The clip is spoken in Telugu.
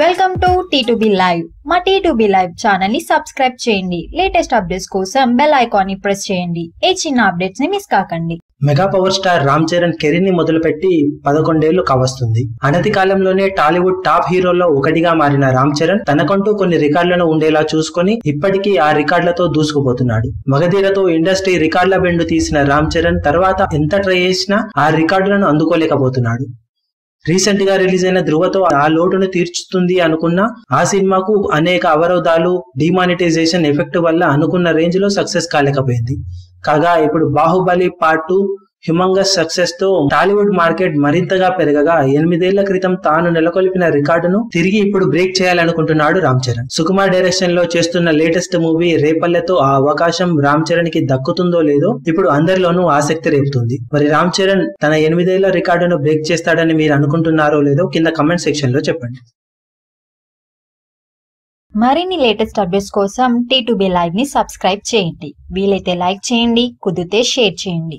వెల్కమ్ టు టీ లైవ్ మా టీ లైవ్ ఛానల్ని సబ్స్క్రైబ్ చేయండి. లేటెస్ట్ అప్డేట్స్ కోసం బెల్ ఐకాన్ని ప్రెస్ చేయండి. ఏ చిన్న అప్డేట్స్ని మిస్ కాకండి. Mega power star Ram Charan కెరీర్ని మొదలుపెట్టి పదకొండేళ్ళు కావస్తుంది. అనతి కాలంలోనే టాలీవుడ్ టాప్ హీరోల్లో ఒకటిగా మారిన రామ్ చరణ్ తనకంటూ కొన్ని రికార్డులను ఉండేలా చూసుకొని ఇప్పటికీ ఆ రికార్డులతో దూసుకుపోతున్నాడు. మగధీరతో ఇండస్ట్రీ రికార్డుల బెండు తీసిన రామ్ చరణ్ తర్వాత ఎంత ట్రై చేసినా ఆ రికార్డులను అందుకోలేకపోతున్నాడు. రీసెంట్గా రిలీజ్ అయిన ధృవతో ఆ లోటును తీర్చుతుంది అనుకున్న ఆ సినిమాకు అనేక అవరోధాలు డిమానిటైజేషన్ ఎఫెక్ట్ వల్ల అనుకున్న రేంజ్లో సక్సెస్ కాలేకపోయింది. కాగా ఇప్పుడు బాహుబలి పార్ట్ టూ హ్యూమంగస్ సక్సెస్తో టాలీవుడ్ మార్కెట్ మరింతగా పెరగగా ఎనిమిదేళ్ళ క్రితం తాను నెలకొల్పిన రికార్డును తిరిగి ఇప్పుడు బ్రేక్ చేయాలనుకుంటున్నాడు రామ్ చరణ్. సుకుమార్ డైరెక్షన్లో చేస్తున్న లేటెస్ట్ మూవీ రేపల్లెతో ఆ అవకాశం రామ్ చరణ్కి దక్కుతుందో లేదో ఇప్పుడు అందరిలోనూ ఆసక్తి రేపుతుంది. మరి రామ్ చరణ్ తన ఎనిమిదేళ్ళ రికార్డును బ్రేక్ చేస్తాడని మీరు అనుకుంటున్నారో లేదో కింద కమెంట్ సెక్షన్లో చెప్పండి. మరిన్ని లేటెస్ట్ అప్డేట్స్ కోసం టీ టు లైవ్ని సబ్స్క్రైబ్ చేయండి. వీలైతే లైక్ చేయండి కుదిరితే షేర్ చేయండి.